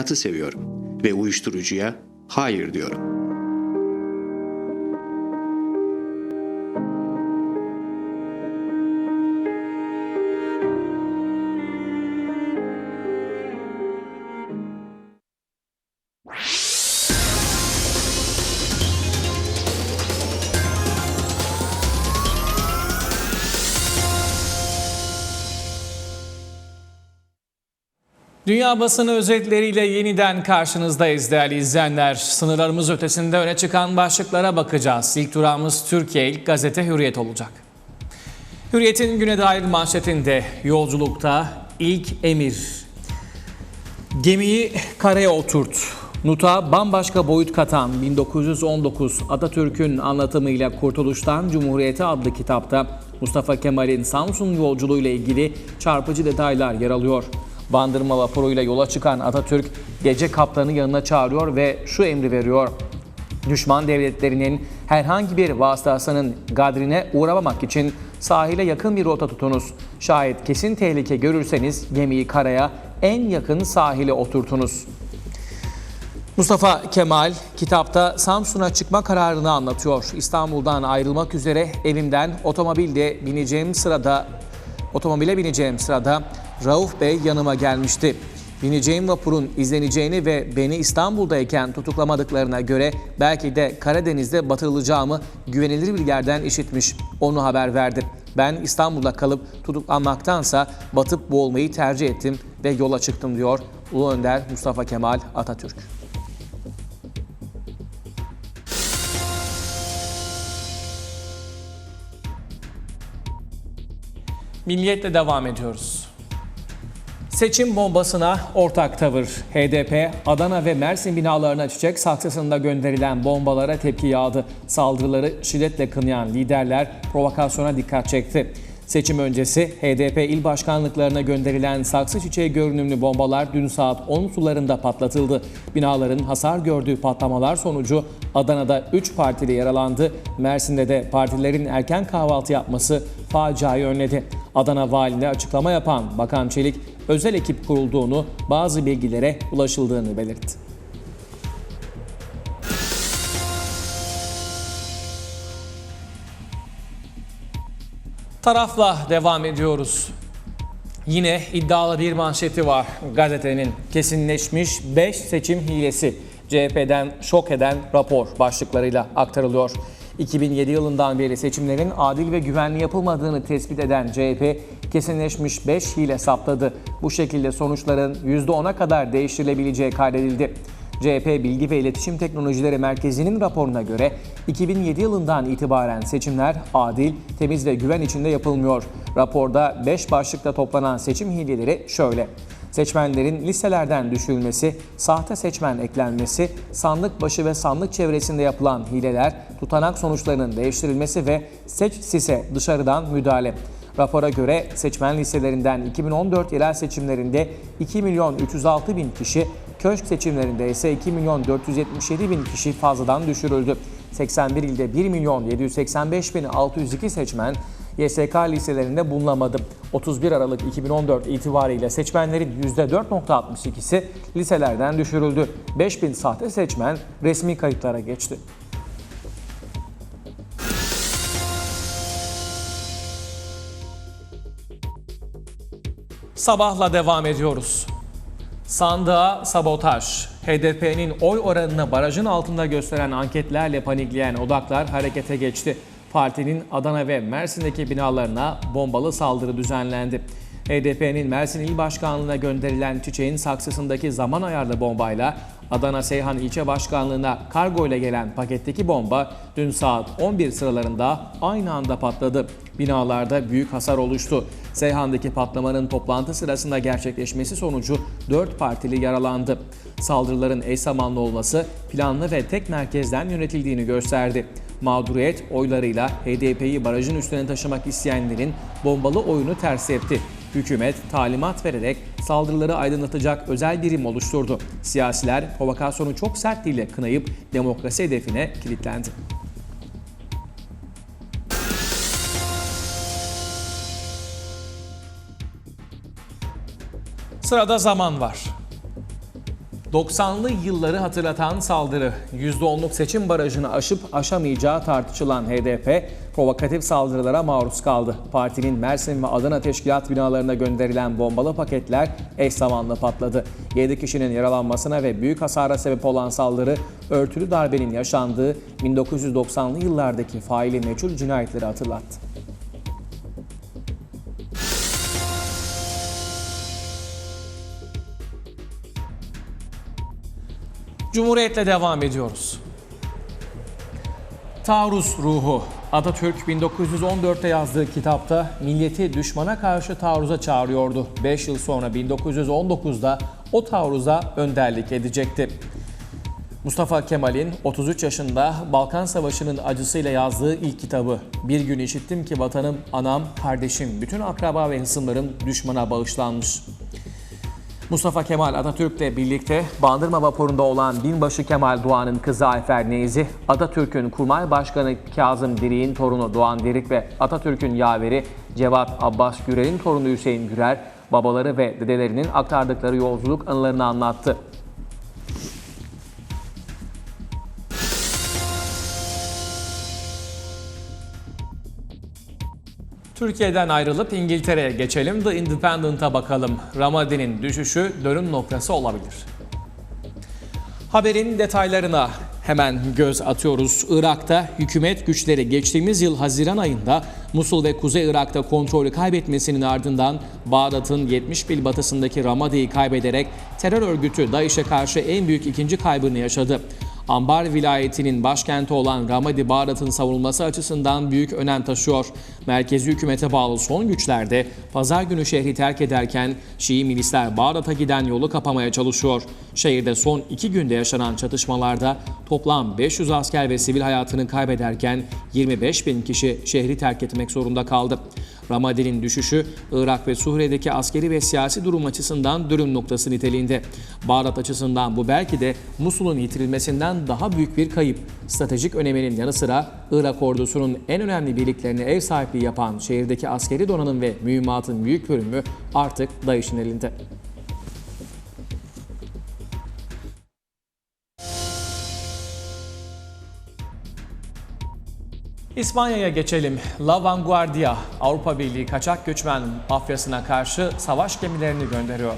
hayatı seviyorum ve uyuşturucuya hayır diyorum. Dünya basını özetleriyle yeniden karşınızdayız değerli izleyenler. Sınırlarımız ötesinde öne çıkan başlıklara bakacağız. İlk durağımız Türkiye, ilk gazete Hürriyet olacak. Hürriyet'in güne dair manşetinde yolculukta ilk emir. Gemiyi karaya oturt. Nuta bambaşka boyut katan 1919 Atatürk'ün anlatımıyla Kurtuluştan Cumhuriyete adlı kitapta Mustafa Kemal'in Samsun yolculuğu ile ilgili çarpıcı detaylar yer alıyor. Bandırma vapuruyla yola çıkan Atatürk gece kaptanı yanına çağırıyor ve şu emri veriyor. Düşman devletlerinin herhangi bir vasıtasının gadrine uğramamak için sahile yakın bir rota tutunuz. Şayet kesin tehlike görürseniz gemiyi karaya en yakın sahile oturtunuz. Mustafa Kemal kitapta Samsun'a çıkma kararını anlatıyor. İstanbul'dan ayrılmak üzere evimden otomobilde bineceğim sırada otomobile bineceğim sırada Rauf Bey yanıma gelmişti. Bineceğim vapurun izleneceğini ve beni İstanbul'dayken tutuklamadıklarına göre belki de Karadeniz'de batırılacağımı güvenilir bir yerden işitmiş. Onu haber verdi. Ben İstanbul'da kalıp tutuklanmaktansa batıp boğulmayı tercih ettim ve yola çıktım diyor Ulu Önder Mustafa Kemal Atatürk. Milliyetle devam ediyoruz. Seçim bombasına ortak tavır. HDP, Adana ve Mersin binalarına çiçek saksısında gönderilen bombalara tepki yağdı. Saldırıları şiddetle kınayan liderler provokasyona dikkat çekti. Seçim öncesi HDP il başkanlıklarına gönderilen saksı çiçeği görünümlü bombalar dün saat 10 sularında patlatıldı. Binaların hasar gördüğü patlamalar sonucu Adana'da 3 partili yaralandı. Mersin'de de partilerin erken kahvaltı yapması faciayı önledi. Adana valiliğine açıklama yapan Bakan Çelik, özel ekip kurulduğunu, bazı bilgilere ulaşıldığını belirtti. Tarafla devam ediyoruz. Yine iddialı bir manşeti var gazetenin. Kesinleşmiş 5 seçim hilesi. CHP'den şok eden rapor başlıklarıyla aktarılıyor. 2007 yılından beri seçimlerin adil ve güvenli yapılmadığını tespit eden CHP kesinleşmiş 5 hile saptadı. Bu şekilde sonuçların %10'a kadar değiştirilebileceği kaydedildi. CHP Bilgi ve İletişim Teknolojileri Merkezi'nin raporuna göre 2007 yılından itibaren seçimler adil, temiz ve güven içinde yapılmıyor. Raporda 5 başlıkta toplanan seçim hileleri şöyle. Seçmenlerin listelerden düşürülmesi, sahte seçmen eklenmesi, sandık başı ve sandık çevresinde yapılan hileler, tutanak sonuçlarının değiştirilmesi ve seç sise dışarıdan müdahale. Rapora göre seçmen listelerinden 2014 yerel seçimlerinde 2 milyon 306 bin kişi, köşk seçimlerinde ise 2 milyon 477 bin kişi fazladan düşürüldü. 81 ilde 1 milyon 785 bin 602 seçmen YSK listelerinde bulunamadı. 31 Aralık 2014 itibariyle seçmenlerin %4.62'si liselerden düşürüldü. 5 bin sahte seçmen resmi kayıtlara geçti. Sabahla devam ediyoruz. Sandığa sabotaj. HDP'nin oy oranını barajın altında gösteren anketlerle panikleyen odaklar harekete geçti. Partinin Adana ve Mersin'deki binalarına bombalı saldırı düzenlendi. HDP'nin Mersin İl Başkanlığı'na gönderilen çiçeğin saksısındaki zaman ayarlı bombayla Adana Seyhan İlçe Başkanlığı'na kargo ile gelen paketteki bomba dün saat 11 sıralarında aynı anda patladı. Binalarda büyük hasar oluştu. Seyhan'daki patlamanın toplantı sırasında gerçekleşmesi sonucu 4 partili yaralandı. Saldırıların eş zamanlı olması planlı ve tek merkezden yönetildiğini gösterdi. Mağduriyet oylarıyla HDP'yi barajın üstüne taşımak isteyenlerin bombalı oyunu ters etti. Hükümet talimat vererek saldırıları aydınlatacak özel birim oluşturdu. Siyasiler provokasyonu çok sert dille kınayıp demokrasi hedefine kilitlendi. Sırada zaman var. 90'lı yılları hatırlatan saldırı, %10'luk seçim barajını aşıp aşamayacağı tartışılan HDP provokatif saldırılara maruz kaldı. Partinin Mersin ve Adana teşkilat binalarına gönderilen bombalı paketler eş zamanlı patladı. 7 kişinin yaralanmasına ve büyük hasara sebep olan saldırı, örtülü darbenin yaşandığı 1990'lı yıllardaki faili meçhul cinayetleri hatırlattı. Cumhuriyetle devam ediyoruz. Taarruz ruhu. Atatürk 1914'te yazdığı kitapta milleti düşmana karşı taarruza çağırıyordu. 5 yıl sonra 1919'da o taarruza önderlik edecekti. Mustafa Kemal'in 33 yaşında Balkan Savaşı'nın acısıyla yazdığı ilk kitabı Bir gün işittim ki vatanım, anam, kardeşim, bütün akraba ve hısımlarım düşmana bağışlanmış. Mustafa Kemal Atatürk'le birlikte Bandırma vapurunda olan binbaşı Kemal Doğan'ın kızı Ayfer Neyzi, Atatürk'ün kurmay başkanı Kazım Dirik'in torunu Doğan Dirik ve Atatürk'ün yaveri Cevat Abbas Gürer'in torunu Hüseyin Gürer, babaları ve dedelerinin aktardıkları yolculuk anılarını anlattı. Türkiye'den ayrılıp İngiltere'ye geçelim. The Independent'a bakalım. Ramadi'nin düşüşü dönüm noktası olabilir. Haberin detaylarına hemen göz atıyoruz. Irak'ta hükümet güçleri geçtiğimiz yıl Haziran ayında Musul ve Kuzey Irak'ta kontrolü kaybetmesinin ardından Bağdat'ın 70 mil batısındaki Ramadi'yi kaybederek terör örgütü DAEŞ'e karşı en büyük ikinci kaybını yaşadı. Ambar vilayetinin başkenti olan Ramadi Bağdat'ın savunulması açısından büyük önem taşıyor. Merkezi hükümete bağlı son güçler de pazar günü şehri terk ederken Şii milisler Bağdat'a giden yolu kapamaya çalışıyor. Şehirde son iki günde yaşanan çatışmalarda toplam 500 asker ve sivil hayatını kaybederken 25 bin kişi şehri terk etmek zorunda kaldı. Ramadi'nin düşüşü Irak ve Suriye'deki askeri ve siyasi durum açısından dönüm noktası niteliğinde. Bağdat açısından bu belki de Musul'un yitirilmesinden daha büyük bir kayıp. Stratejik öneminin yanı sıra Irak ordusunun en önemli birliklerine ev sahipliği yapan şehirdeki askeri donanım ve mühimmatın büyük bölümü artık DAEŞ'in elinde. İspanya'ya geçelim. La Vanguardia, Avrupa Birliği kaçak göçmen mafyasına karşı savaş gemilerini gönderiyor.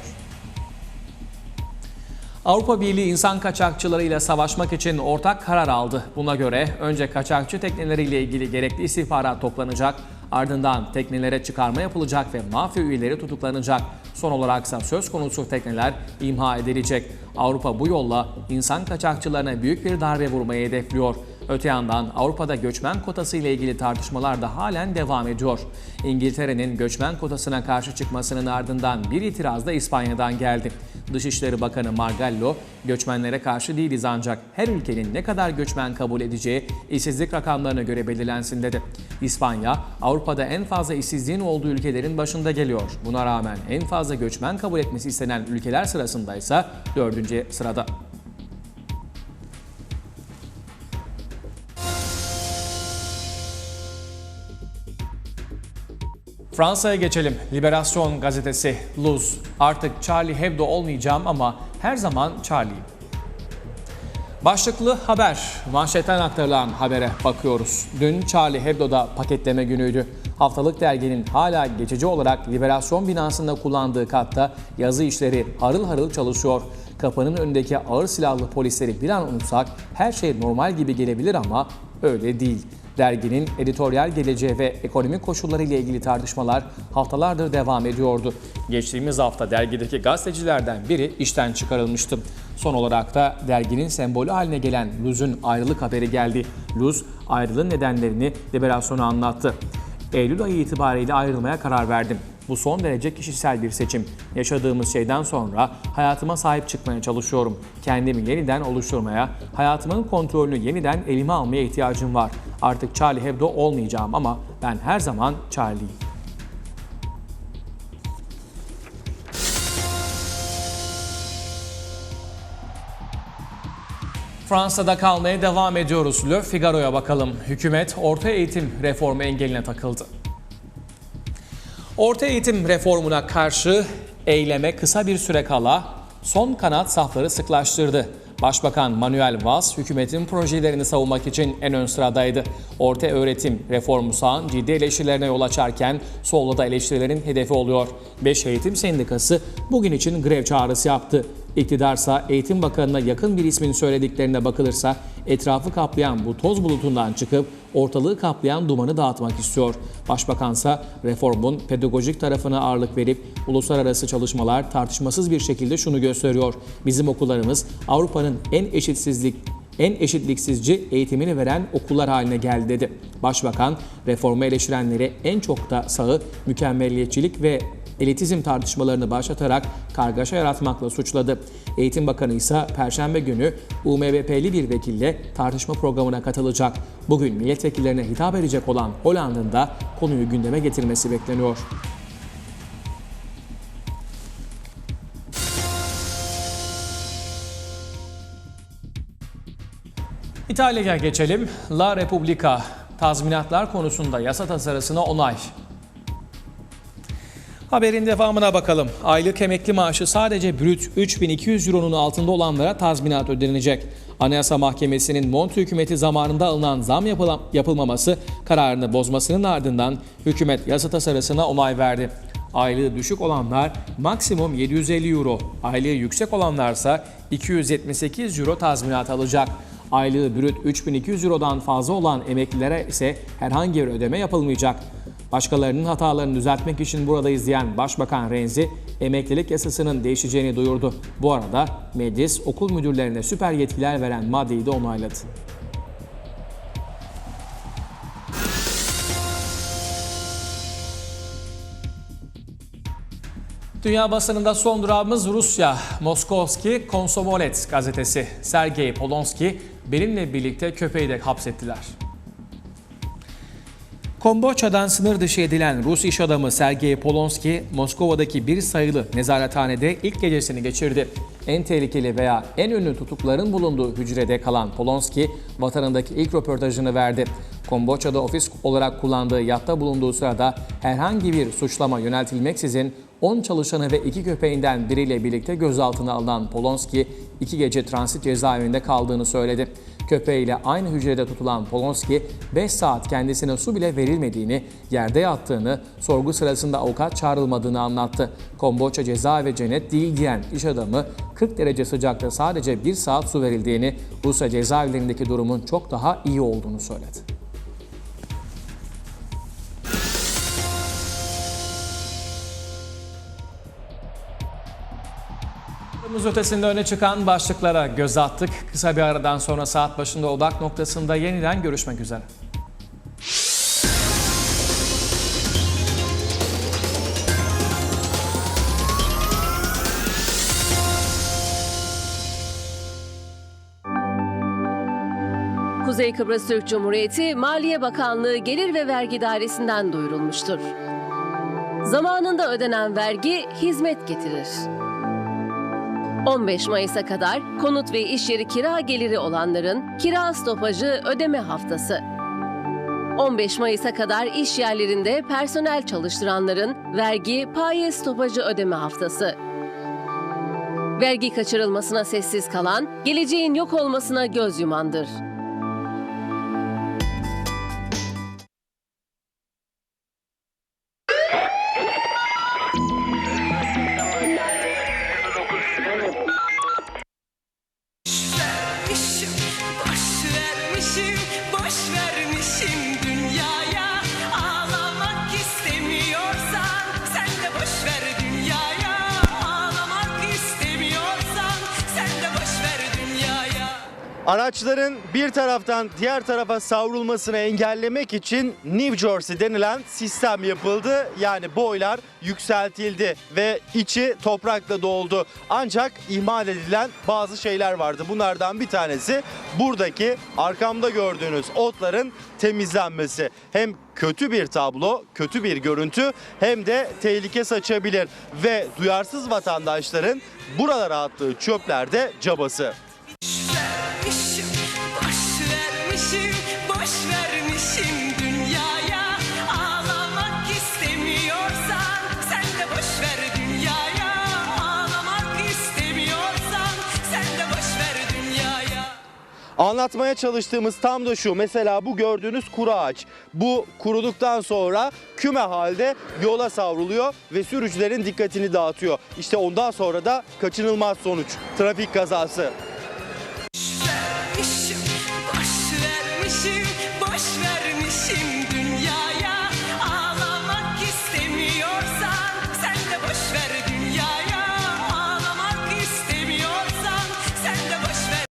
Avrupa Birliği insan kaçakçılarıyla savaşmak için ortak karar aldı. Buna göre önce kaçakçı tekneleriyle ilgili gerekli istihbarat toplanacak, ardından teknelere çıkarma yapılacak ve mafya üyeleri tutuklanacak. Son olaraksa söz konusu tekneler imha edilecek. Avrupa bu yolla insan kaçakçılarına büyük bir darbe vurmayı hedefliyor. Öte yandan Avrupa'da göçmen kotası ile ilgili tartışmalar da halen devam ediyor. İngiltere'nin göçmen kotasına karşı çıkmasının ardından bir itiraz da İspanya'dan geldi. Dışişleri Bakanı Margallo, göçmenlere karşı değiliz ancak her ülkenin ne kadar göçmen kabul edeceği işsizlik rakamlarına göre belirlensin dedi. İspanya, Avrupa'da en fazla işsizliğin olduğu ülkelerin başında geliyor. Buna rağmen en fazla göçmen kabul etmesi istenen ülkeler sırasında ise dördüncü sırada. Fransa'ya geçelim. Liberasyon gazetesi Luz. Artık Charlie Hebdo olmayacağım ama her zaman Charlie'yim. Başlıklı haber. Manşetten aktarılan habere bakıyoruz. Dün Charlie Hebdo'da paketleme günüydü. Haftalık derginin hala geçici olarak Liberasyon binasında kullandığı katta yazı işleri harıl harıl çalışıyor. Kapının önündeki ağır silahlı polisleri bir an unutsak her şey normal gibi gelebilir ama öyle değil. Derginin editoryal geleceği ve ekonomik koşulları ile ilgili tartışmalar haftalardır devam ediyordu. Geçtiğimiz hafta dergideki gazetecilerden biri işten çıkarılmıştı. Son olarak da derginin sembolü haline gelen Luz'un ayrılık haberi geldi. Luz ayrılığın nedenlerini liberasyona anlattı. Eylül ayı itibariyle ayrılmaya karar verdim. Bu son derece kişisel bir seçim. Yaşadığımız şeyden sonra hayatıma sahip çıkmaya çalışıyorum. Kendimi yeniden oluşturmaya, hayatımın kontrolünü yeniden elime almaya ihtiyacım var. Artık Charlie Hebdo olmayacağım ama ben her zaman Charlie'yim. Fransa'da kalmaya devam ediyoruz. Le Figaro'ya bakalım. Hükümet orta eğitim reformu engeline takıldı. Orta eğitim reformuna karşı eyleme kısa bir süre kala son kanat safları sıklaştırdı. Başbakan Manuel Valls hükümetin projelerini savunmak için en ön sıradaydı. Orta öğretim reformu sağın ciddi eleştirilerine yol açarken solda da eleştirilerin hedefi oluyor. 5 Eğitim Sendikası bugün için grev çağrısı yaptı. İktidarsa Eğitim Bakanı'na yakın bir ismin söylediklerine bakılırsa etrafı kaplayan bu toz bulutundan çıkıp ortalığı kaplayan dumanı dağıtmak istiyor. Başbakansa reformun pedagojik tarafına ağırlık verip uluslararası çalışmalar tartışmasız bir şekilde şunu gösteriyor. Bizim okullarımız Avrupa'nın en eşitsizlik en eşitliksizci eğitimini veren okullar haline geldi dedi. Başbakan reformu eleştirenleri en çok da sağı mükemmelliyetçilik ve elitizm tartışmalarını başlatarak kargaşa yaratmakla suçladı. Eğitim Bakanı ise Perşembe günü UMVP'li bir vekille tartışma programına katılacak. Bugün milletvekillerine hitap edecek olan Hollanda'nın da konuyu gündeme getirmesi bekleniyor. İtalya'ya geçelim. La Repubblica tazminatlar konusunda yasa tasarısına onay. Haberin devamına bakalım. Aylık emekli maaşı sadece brüt 3200 euronun altında olanlara tazminat ödenecek. Anayasa Mahkemesi'nin Monti hükümeti zamanında alınan zam yapıla- yapılmaması kararını bozmasının ardından hükümet yasa tasarısına onay verdi. Aylığı düşük olanlar maksimum 750 euro, aylığı yüksek olanlarsa 278 euro tazminat alacak. Aylığı brüt 3200 eurodan fazla olan emeklilere ise herhangi bir ödeme yapılmayacak. Başkalarının hatalarını düzeltmek için burada izleyen Başbakan Renzi, emeklilik yasasının değişeceğini duyurdu. Bu arada meclis okul müdürlerine süper yetkiler veren maddeyi de onayladı. Dünya basınında son durağımız Rusya. Moskovski Komsomolets gazetesi. Sergey Polonski benimle birlikte köpeği de hapsettiler. Komboçya'dan sınır dışı edilen Rus iş adamı Sergey Polonski, Moskova'daki bir sayılı nezarethanede ilk gecesini geçirdi. En tehlikeli veya en ünlü tutukların bulunduğu hücrede kalan Polonski, vatanındaki ilk röportajını verdi. Komboçya'da ofis olarak kullandığı yatta bulunduğu sırada herhangi bir suçlama yöneltilmeksizin 10 çalışanı ve 2 köpeğinden biriyle birlikte gözaltına alınan Polonski, 2 gece transit cezaevinde kaldığını söyledi. Köpeğiyle aynı hücrede tutulan Polonski 5 saat kendisine su bile verilmediğini, yerde yattığını, sorgu sırasında avukat çağrılmadığını anlattı. Komboçya cezaevi cennet değil diyen iş adamı 40 derece sıcakta sadece 1 saat su verildiğini, Rusya cezaevlerindeki durumun çok daha iyi olduğunu söyledi. Haberimiz ötesinde öne çıkan başlıklara göz attık. Kısa bir aradan sonra saat başında odak noktasında yeniden görüşmek üzere. Kuzey Kıbrıs Türk Cumhuriyeti Maliye Bakanlığı Gelir ve Vergi Dairesi'nden duyurulmuştur. Zamanında ödenen vergi hizmet getirir. 15 Mayıs'a kadar konut ve iş yeri kira geliri olanların kira stopajı ödeme haftası. 15 Mayıs'a kadar iş yerlerinde personel çalıştıranların vergi paye stopajı ödeme haftası. Vergi kaçırılmasına sessiz kalan, geleceğin yok olmasına göz yumandır. Araçların bir taraftan diğer tarafa savrulmasını engellemek için New Jersey denilen sistem yapıldı. Yani boylar yükseltildi ve içi toprakla doldu. Ancak ihmal edilen bazı şeyler vardı. Bunlardan bir tanesi buradaki arkamda gördüğünüz otların temizlenmesi. Hem kötü bir tablo, kötü bir görüntü hem de tehlike saçabilir ve duyarsız vatandaşların buralara attığı çöpler de cabası. Anlatmaya çalıştığımız tam da şu. Mesela bu gördüğünüz kuru ağaç. Bu kuruduktan sonra küme halde yola savruluyor ve sürücülerin dikkatini dağıtıyor. İşte ondan sonra da kaçınılmaz sonuç. Trafik kazası.